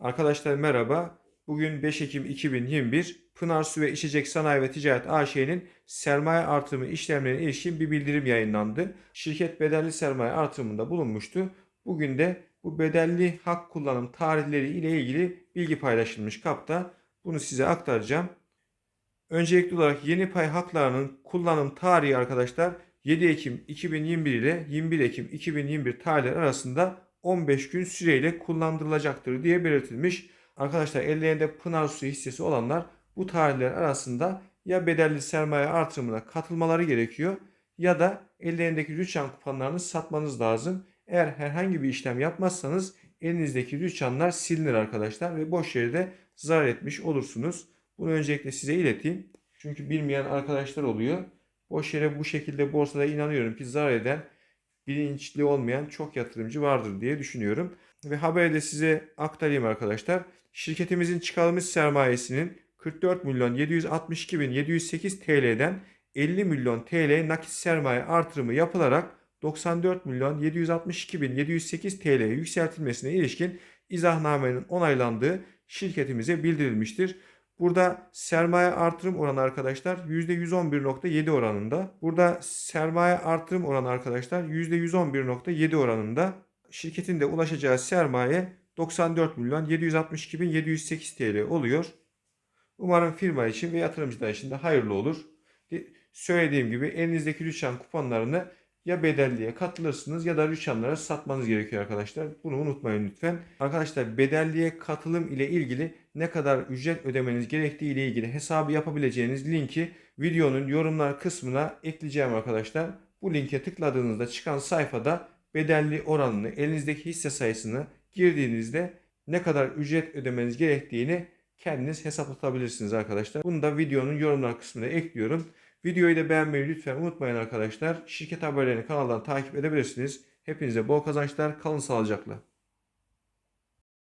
Arkadaşlar merhaba. Bugün 5 Ekim 2021 Pınar Su ve İçecek Sanayi ve Ticaret AŞ'nin sermaye artırımı işlemlerine ilişkin bir bildirim yayınlandı. Şirket bedelli sermaye artırımında bulunmuştu. Bugün de bu bedelli hak kullanım tarihleri ile ilgili bilgi paylaşılmış kapta. Bunu size aktaracağım. Öncelikli olarak yeni pay haklarının kullanım tarihi arkadaşlar 7 Ekim 2021 ile 21 Ekim 2021 tarihleri arasında 15 gün süreyle kullandırılacaktır diye belirtilmiş. Arkadaşlar ellerinde Pınar Su hissesi olanlar bu tarihler arasında ya bedelli sermaye artırımına katılmaları gerekiyor ya da ellerindeki rüçhan kuponlarını satmanız lazım. Eğer herhangi bir işlem yapmazsanız elinizdeki rüçhanlar silinir arkadaşlar ve boş yere de zarar etmiş olursunuz. Bunu öncelikle size ileteyim. Çünkü bilmeyen arkadaşlar oluyor. Boş yere bu şekilde borsada inanıyorum ki zarar eden, bilinçli olmayan çok yatırımcı vardır diye düşünüyorum. Ve haberi de size aktarayım arkadaşlar. Şirketimizin çıkarılmış sermayesinin 44 milyon 762 bin 708 TL'den 50 milyon TL nakit sermaye artırımı yapılarak 94 milyon 762 bin 708 TL'ye yükseltilmesine ilişkin izahnamenin onaylandığı şirketimize bildirilmiştir. Burada sermaye artırım oranı arkadaşlar %111.7 oranında. Burada sermaye artırım oranı arkadaşlar %111.7 oranında. Şirketin de ulaşacağı sermaye 94 milyon 762 bin 708 TL oluyor. Umarım firma için ve yatırımcılar için de hayırlı olur. Söylediğim gibi elinizdeki rüçhan kuponlarını ya bedelliye katılırsınız ya da rüçhanlara satmanız gerekiyor arkadaşlar. Bunu unutmayın lütfen. Arkadaşlar bedelliye katılım ile ilgili ne kadar ücret ödemeniz gerektiği ile ilgili hesabı yapabileceğiniz linki videonun yorumlar kısmına ekleyeceğim arkadaşlar. Bu linke tıkladığınızda çıkan sayfada bedelli oranını, elinizdeki hisse sayısını girdiğinizde ne kadar ücret ödemeniz gerektiğini kendiniz hesaplatabilirsiniz arkadaşlar. Bunu da videonun yorumlar kısmına ekliyorum. Videoyu da beğenmeyi lütfen unutmayın arkadaşlar. Şirket haberlerini kanaldan takip edebilirsiniz. Hepinize bol kazançlar. Kalın sağlıcakla.